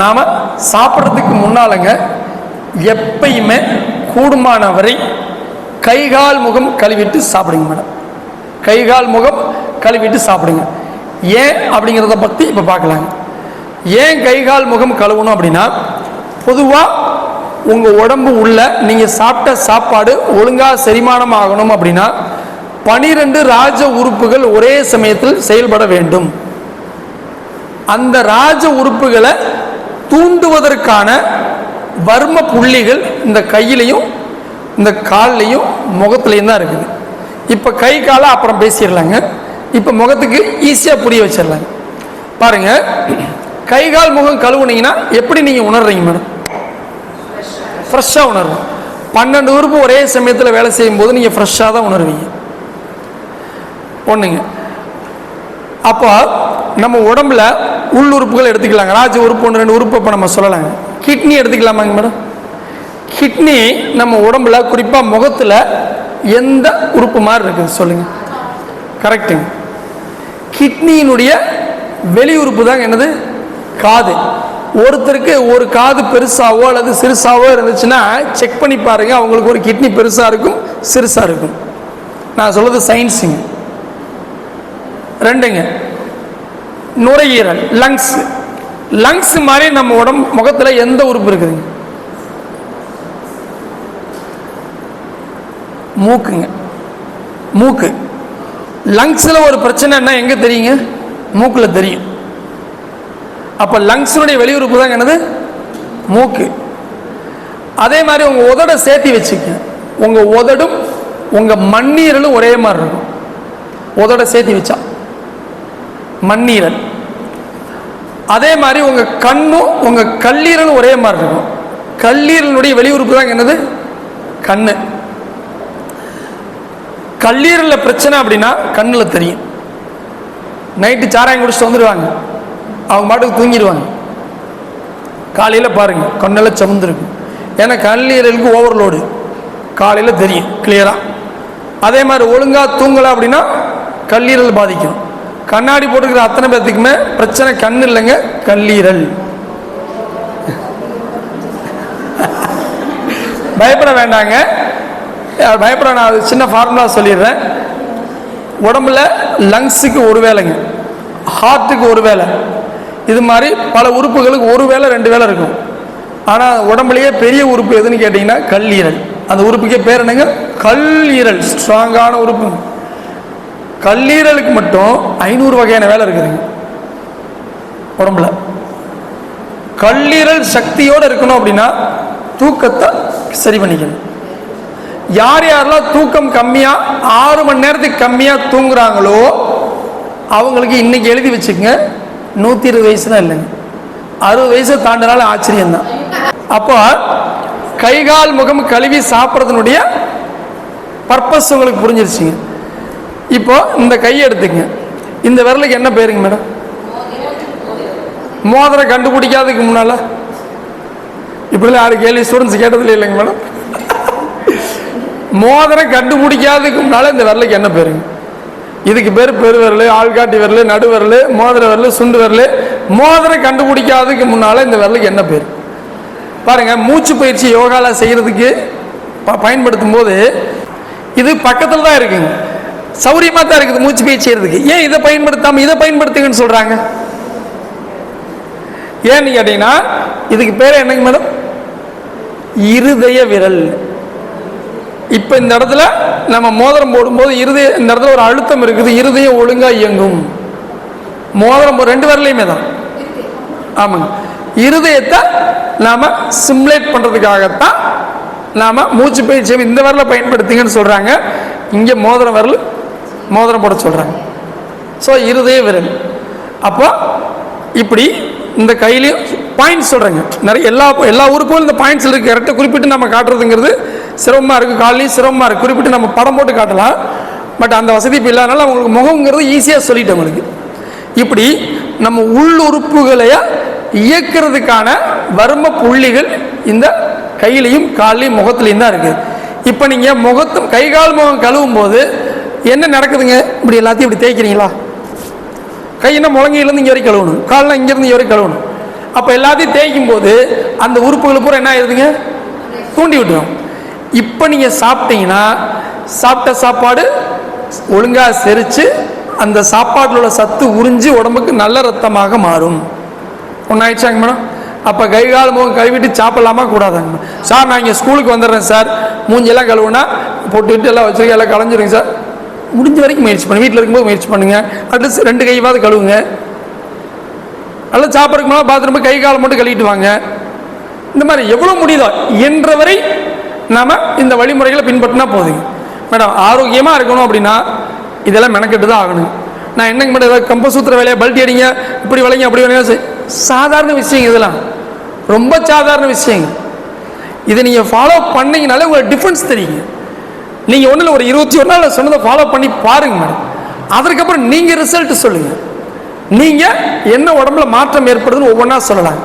நாம் சாப்பிட்றதுக்கு முன்னாலங்க எப்பயுமே கூடுமான வரை கைகால் முகம் கழுவிட்டு சாப்பிடுங்க மேடம். கைகால் முகம் கழுவிட்டு சாப்பிடுங்க. ஏன் அப்படிங்கிறத பற்றி இப்போ பார்க்கலாங்க ஏன் கைகால் முகம் கழுவணும் அப்படின்னா பொதுவாக உங்கள் உடம்பு உள்ள நீங்கள் சாப்பிட்ட சாப்பாடு ஒழுங்காக செரிமானம் ஆகணும் அப்படின்னா பனிரெண்டு ராஜ உறுப்புகள் ஒரே சமயத்தில் செயல்பட வேண்டும். அந்த ராஜ உறுப்புகளை தூண்டுவதற்கான வர்ம புள்ளிகள் இந்த கையிலையும் இந்த கால்லையும் முகத்துலையும் தான் இருக்குது. இப்போ கை காலை அப்புறம் பேசிடலாங்க. இப்போ முகத்துக்கு ஈஸியாக புரிய வச்சிடலாங்க. பாருங்க. கை கால் முகம் கழுவுனீங்கன்னா எப்படி நீங்கள் உணர்றீங்க மேடம் ஃப்ரெஷ்ஷாக உணர்வோம் பன்னெண்டு உறுப்பு ஒரே சமயத்தில் வேலை செய்யும் போது நீங்கள் ஃப்ரெஷ்ஷாக தான் உணர்வீங்க. ஒன்றுங்க அப்போ நம்ம உடம்புல உள் உறுப்புகள் எடுத்துக்கலாங்க. ராஜ உறுப்பு ஒன்று ரெண்டு உறுப்பு இப்போ நம்ம சொல்லலாங்க. கிட்னி எடுத்துக்கலாமாங்க மேடம் கிட்னி நம்ம உடம்புல குறிப்பாக முகத்தில் எந்த உறுப்பு மாதிரி இருக்குது சொல்லுங்க. கரெக்டுங்க கிட்னியினுடைய வெளி உறுப்பு தாங்க என்னது? காது. ஒருத்தருக்கு ஒரு காது பெருசாவோ அல்லது சிறுசாவோ இருந்துச்சுன்னா செக் பண்ணி பாருங்க. அவங்களுக்கு ஒரு கிட்னி பெருசாக இருக்கும் சிறுசாக இருக்கும். நான் சொல்கிறது சயின்ஸுங்க ரெண்டுங்க. நுரையீரல் லங்ஸ் லங்ஸ் மாதிரி நம்ம உடம்பு முகத்தில் எந்த உறுப்பு இருக்குதுங்க மூக்குங்க. மூக்கு. லங்ஸில் ஒரு பிரச்சனைன்னா எங்கே தெரியுங்க? மூக்கில் தெரியும். அப்போ லங்ஸினுடைய வெளியுறுப்பு தான் என்னது? மூக்கு. அதே மாதிரி உங்கள் உதட சேர்த்து வச்சுக்க உங்கள் உதடும் உங்கள் மண்ணீரலும் ஒரே மாதிரி இருக்கும். உதட சேர்த்து வச்சா. மண்ணீரல். அதே மாதிரி உங்கள் கண்ணும் உங்கள் கல்லீரலும் ஒரே மாதிரி இருக்கும். கல்லீரலுடைய வெளியுறுப்பு தான் என்னது? கண்ணு. கல்லீரலில் பிரச்சனை அப்படின்னா கண்ணில் தெரியும். நைட்டு சாராயம் குடிச்சிட்டு வந்துடுவாங்க அவங்க பாட்டுக்கு தூங்கிடுவாங்க. காலையில் பாருங்க கண்ணெல்லாம் சமுந்திருக்கு ஏன்னா கல்லீரலுக்கு ஓவர்லோடு காலையில் தெரியும் கிளியராக அதே மாதிரி ஒழுங்காக தூங்கலை அப்படின்னா கல்லீரல் பாதிக்கும். கண்ணாடி போட்டுக்கிற அத்தனை பேர்த்துக்குமே பிரச்சனை கண் இல்லைங்க கல்லீரல். பயப்பட வேண்டாங்க. பயப்பட நான் அது சின்ன ஃபார்முலா சொல்லிடுறேன். உடம்புல லங்ஸுக்கு ஒரு வேலைங்க. ஹார்ட்டுக்கு ஒரு வேலை. இது மாதிரி பல உறுப்புகளுக்கு ஒரு வேலை ரெண்டு வேலை இருக்கும். ஆனால் உடம்புலயே பெரிய உறுப்பு எதுன்னு கேட்டிங்கன்னா கல்லீரல். அந்த உறுப்புக்கே பேர் என்னங்க? கல்லீரல். ஸ்ட்ராங்கான உறுப்பு. கல்லீரலுக்கு மட்டும் ஐநூறு வகையான வேலை இருக்குதுங்க உடம்புல. கல்லீரல் சக்தியோடு இருக்கணும் அப்படின்னா தூக்கத்தை சரி பண்ணிக்கணும். யார் யாரெல்லாம் தூக்கம் கம்மியாக ஆறு மணி நேரத்துக்கு கம்மியாக தூங்குறாங்களோ அவங்களுக்கு இன்னைக்கு எழுதி வச்சுக்கங்க நூற்றி இருபது வயசுலாம் இல்லைங்க. அறுபது வயசை தாண்டினாலும் ஆச்சரியம்தான். அப்போ கைகால் முகம் கழுவி சாப்பிட்றதுனுடைய பர்பஸ் உங்களுக்கு புரிஞ்சிருச்சுங்க. இப்போ இந்த கையை எடுத்துக்கங்க. இந்த விரலுக்கு என்ன பேருங்க மேடம்? மோதிரம் கண்டுபிடிக்காததுக்கு முன்னால. இப்படிலாம் யாரு கேள்வி ஸ்டூடெண்ட்ஸ் கேட்டதில்லை இல்லைங்க மேடம். மோதிரம் கண்டுபிடிக்காததுக்கு முன்னால இந்த விரலுக்கு என்ன பேருங்க? இதுக்கு பேர் பெருவிரல் ஆள்காட்டி விரல் நடுவிரல் மோதிர விரல் சுண்டு விரல். மோதிரம் கண்டுபிடிக்காததுக்கு முன்னால இந்த விரலுக்கு என்ன பேர்? பாருங்க மூச்சு பயிற்சி யோகால செய்யறதுக்கு ப- பயன்படுத்தும் போது இது பக்கத்தில் தான் இருக்குங்க. சௌரியமாக தான் இருக்குது மூச்சு பயிற்சி ஏன் இதை பயன்படுத்தாம இதை பயன்படுத்துங்கன்னு சொல்றாங்க? ஏன்னு கேட்டீங்கன்னா இதுக்கு பேர் என்னங்க மேடம்? இருதய விரல். இப்போ இந்த இடத்துல நம்ம மோதிரம் போடும்போது இருதய இந்த இடத்துல ஒரு அழுத்தம் இருக்குது இருதயம் ஒழுங்கா இயங்கும். மோதிரம் ரெண்டு வரலையுமே தான். ஆமாங்க. இருதயத்தை நாம சிம்லேட் பண்றதுக்காகத்தான் நாம மூச்சு பயிற்சி இந்த வரல பயன்படுத்துங்கன்னு சொல்றாங்க. இங்க மோதிரம் வரல மோதிரம் போட சொல்கிறாங்க ஸோ இருதய விரல். அப்போ இப்படி இந்த கையிலையும் பாயிண்ட்ஸ் சொல்கிறேங்க நிறைய எல்லா எல்லா ஊருக்கும் இந்த பாயிண்ட்ஸ் இருக்குது கரெக்டாக குறிப்பிட்டு நம்ம காட்டுறதுங்கிறது சிரமமாக இருக்குது காலையும் சிரமமாக இருக்குது குறிப்பிட்டு நம்ம படம் போட்டு காட்டலாம். பட் அந்த வசதி இப்போ இல்லாதனால அவங்களுக்கு முகங்கிறது ஈஸியாக சொல்லிட்டேன் உங்களுக்கு. இப்படி நம்ம உள் உறுப்புகளைய இயக்கிறதுக்கான வர்ம புள்ளிகள் இந்த கையிலையும் கால்லையும் முகத்துலையும் தான் இருக்குது இப்போ நீங்கள் முகத்தும் கை கால் முகம் கழுவும் போது என்ன நடக்குதுங்க? இப்படி எல்லாத்தையும் இப்படி தேய்க்கிறீங்களா? கையினா முழங்கையிலேருந்து இங்கே வரைக்கும் கழுவணும். காலில் இங்கேருந்து இங்கே வரைக்கும் கழுவணும். அப்போ எல்லாத்தையும் தேய்க்கும் போது அந்த உறுப்புகள் பூரா என்ன ஆயிருதுங்க? தூண்டி விட்டுரும். இப்போ நீங்கள் சாப்பிட்டீங்கன்னா சாப்பிட்ட சாப்பாடு ஒழுங்காக செரித்து அந்த சாப்பாட்டில் உள்ள சத்து உறிஞ்சி உடம்புக்கு நல்ல ரத்தமாக மாறும். ஒன்றாயிடுச்சாங்க மேடம்? அப்போ கை கால் முகம் கழுவிட்டு சாப்பிடலாமா? கூடாதாங்க சார் நான் இங்கே ஸ்கூலுக்கு வந்துடுறேன் சார். மூஞ்செல்லாம் கழுவுனா போட்டுக்கிட்டு எல்லாம் வச்சுருக்கேன். எல்லாம் கலைஞ்சிருங்க சார். முடிஞ்ச வரைக்கும் முயற்சி பண்ணு வீட்டில் இருக்கும்போது முயற்சி பண்ணுங்க. அட்லீஸ்ட் ரெண்டு கைவாவது கழுவுங்க. நல்லா சாப்பிட்றதுக்கு மேலே பாத்ரூம் கை கால் மட்டும் கழுவிட்டு வாங்க. இந்த மாதிரி எவ்வளோ முடியுதோ என்ற வரை நாம் இந்த வழிமுறைகளை பின்பற்றினா போதுங்க. மேடம் ஆரோக்கியமாக இருக்கணும் அப்படின்னா இதெல்லாம் மெனக்கெட்டு தான் ஆகணும். நான் என்னங்க மேடம் ஏதாவது கம்பசூத்திர வேலையை பல்ட்டி அடிங்க இப்படி வளைங்க அப்படி வளைங்க சாதாரண விஷயங்க இதெல்லாம். ரொம்ப சாதாரண விஷயங்க. இதை நீங்கள் ஃபாலோ பண்ணீங்கனாலே உங்களுக்கு டிஃப்ரென்ஸ் தெரியுங்க. நீங்கள் ஒன்றில் ஒரு இருபத்தி ஒரு நாள் சொன்னதை ஃபாலோ பண்ணி பாருங்க மேடம் அதற்கப்புறம் நீங்கள் ரிசல்ட் சொல்லுங்கள் நீங்கள் என்ன உடம்புல மாற்றம் ஏற்படுதுன்னு ஒவ்வொன்றா சொல்லலாம்.